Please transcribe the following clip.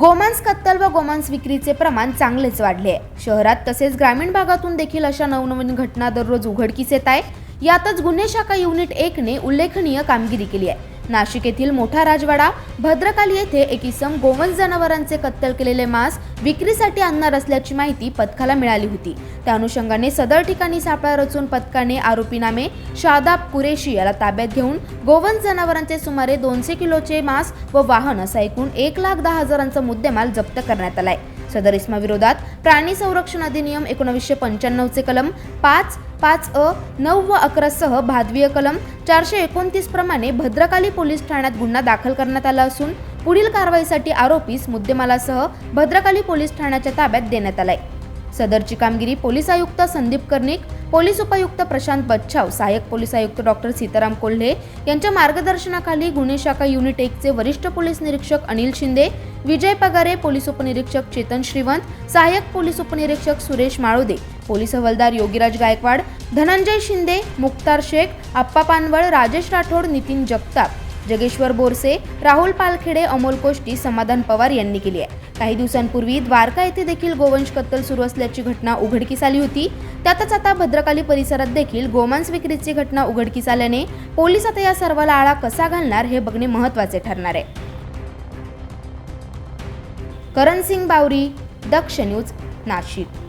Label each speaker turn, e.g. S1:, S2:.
S1: गोमांस कत्तल व गोमांस विक्रीचे प्रमाण चांगलेच वाढले आहे. शहरात तसेच ग्रामीण भागातून देखील अशा नवनवीन घटना दररोज उघडकीस येत आहे यातच गुन्हे शाखा युनिट एकने उल्लेखनीय कामगिरी केली आहे. नाशिक येथील मोठा राजवाडा भद्रकाली येथे एक इसम गोवंश जनावरांचे कत्तल केलेले मांस विक्रीसाठी आणणार असल्याची माहिती पथकाला मिळाली होती. त्या अनुषंगाने सदर ठिकाणी सापळा रचून पथकाने आरोपी नामे शादाब कुरेशी याला ताब्यात घेऊन गोवंश जनावरांचे सुमारे दोनशे किलोचे मांस व वाहन असा एकूण एक लाख दहा हजारांचा मुद्देमाल जप्त करण्यात आलाय. सदर विरोधात प्राणी संरक्षण अधिनियम एकोणीसशे पंच्याण्णवचे कलम पाच पाच अ नऊ व अकरासह भादवीय कलम चारशे एकोणतीस प्रमाणे भद्रकाली पोलीस ठाण्यात गुन्हा दाखल करण्यात आला असून पुढील कारवाईसाठी आरोपीस मुद्देमालासह भद्रकाली पोलीस ठाण्याच्या ताब्यात देण्यात आलाय. सदरची कामगिरी पोलीस आयुक्त संदीप कर्णिक पोलीस उपायुक्त प्रशांत बच्छाव सहाय्यक पोलीस आयुक्त डॉक्टर सीताराम कोल्हे यांच्या मार्गदर्शनाखाली गुन्हे शाखा युनिट एकचे वरिष्ठ पोलीस निरीक्षक अनिल शिंदे विजय पगारे पोलीस उपनिरीक्षक चेतन श्रीवंत सहाय्यक पोलीस उपनिरीक्षक सुरेश माळुदे पोलीस हवालदार योगीराज गायकवाड धनंजय शिंदे मुक्तार शेख आप्पा पानवळ राजेश राठोड नितीन जगताप. जगेश्वर बोरसे राहुल पालखेडे अमोल कोष्टी समाधान पवार यांनी केली आहे. काही दिवसांपूर्वी द्वारका येथे देखील गोवंश कत्तल सुरू असल्याची घटना उघडकीस आली होती. त्यातच आता भद्रकाली परिसरात देखील गोमांस विक्रीची घटना उघडकीस आल्याने पोलीस आता या सर्वाला आळा कसा घालणार हे बघणे महत्त्वाचे ठरणार आहे. करण सिंग बावरी दक्ष न्यूज नाशिक.